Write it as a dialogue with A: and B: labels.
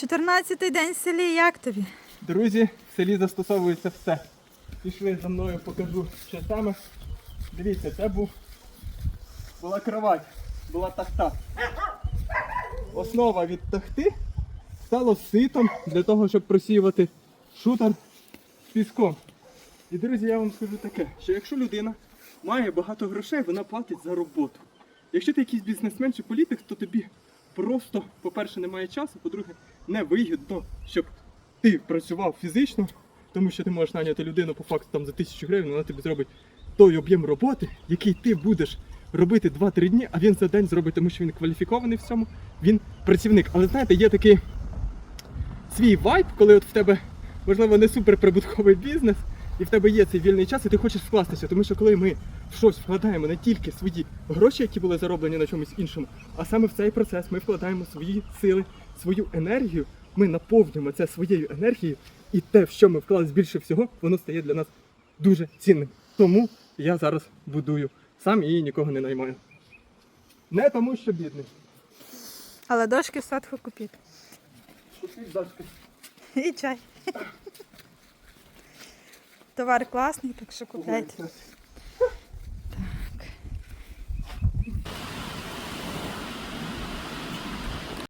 A: 14-й день в селі, як тобі?
B: Друзі, в селі застосовується все. Пішли за мною, покажу, що саме. Дивіться, це був була кровать, була тахта. Основа від тахти стало ситом для того, щоб просіювати шутер піском. І друзі, я вам скажу таке, що якщо людина має багато грошей, вона платить за роботу. Якщо ти якийсь бізнесмен чи політик, то тобі просто, по-перше, немає часу, по-друге, не вигідно, щоб ти працював фізично, тому що ти можеш наняти людину по факту там за тисячу гривень, вона тобі зробить той об'єм роботи, який ти будеш робити 2-3 дні, а він за день зробить, тому що він кваліфікований в цьому, він працівник. Але знаєте, є такий свій вайб, коли от в тебе, можливо, не суперприбутковий бізнес, і в тебе є цей вільний час, і ти хочеш вкластися. Тому що коли ми в щось вкладаємо не тільки свої гроші, які були зароблені на чомусь іншому, а саме в цей процес ми вкладаємо свої сили, свою енергію, ми наповнюємо це своєю енергією, і те, в що ми вклали більше всього, воно стає для нас дуже цінним. Тому я зараз будую сам і нікого не наймаю. Не тому, що бідний.
A: Але дошки в садку купіть.
B: Купіть дашки.
A: І чай. Товар класний, так що купляйте.